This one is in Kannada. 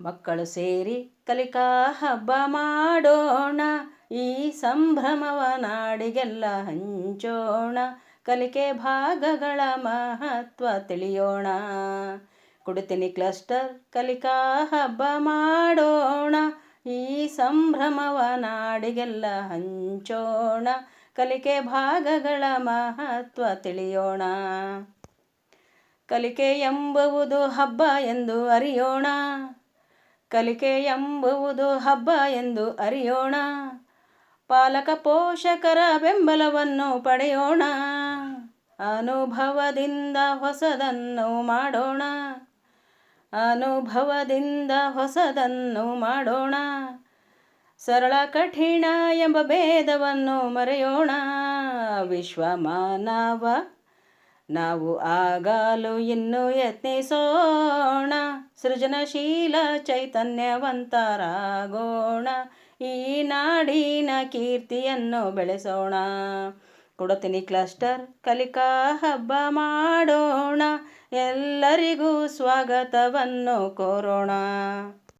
ಮಕ್ಕಳು ಸೇರಿ ಕಲಿಕಾ ಹಬ್ಬ ಮಾಡೋಣ. ಈ ಸಂಭ್ರಮವ ನಾಡಿಗೆಲ್ಲ ಹಂಚೋಣ. ಕಲಿಕೆ ಭಾಗಗಳ ಮಹತ್ವ ತಿಳಿಯೋಣ. ಕುಡುತಿನಿ ಕ್ಲಸ್ಟರ್ ಕಲಿಕಾ ಹಬ್ಬ ಮಾಡೋಣ. ಈ ಸಂಭ್ರಮವ ನಾಡಿಗೆಲ್ಲ ಹಂಚೋಣ. ಕಲಿಕೆ ಭಾಗಗಳ ಮಹತ್ವ ತಿಳಿಯೋಣ. ಕಲಿಕೆ ಎಂಬುವುದು ಹಬ್ಬ ಎಂದು ಅರಿಯೋಣ. ಕಲಿಕೆ ಎಂಬುವುದು ಹಬ್ಬ ಎಂದು ಅರಿಯೋಣ. ಪಾಲಕ ಪೋಷಕರ ಬೆಂಬಲವನ್ನು ಪಡೆಯೋಣ. ಅನುಭವದಿಂದ ಹೊಸದನ್ನು ಮಾಡೋಣ. ಅನುಭವದಿಂದ ಹೊಸದನ್ನು ಮಾಡೋಣ. ಸರಳ, ಕಠಿಣ ಎಂಬ ಭೇದವನ್ನು ಮರೆಯೋಣ. ವಿಶ್ವ ಮಾನವ ನಾವು ಆಗಲು ಇನ್ನೂ ಯತ್ನಿಸೋಣ. ಸೃಜನಶೀಲ ಚೈತನ್ಯವಂತರಾಗೋಣ. ಈ ನಾಡಿನ ಕೀರ್ತಿಯನ್ನು ಬೆಳೆಸೋಣ. ಕೊಡತೀನಿ ಕ್ಲಸ್ಟರ್, ಕಲಿಕಾ ಹಬ್ಬ ಮಾಡೋಣ. ಎಲ್ಲರಿಗೂ ಸ್ವಾಗತವನ್ನು ಕೋರೋಣ.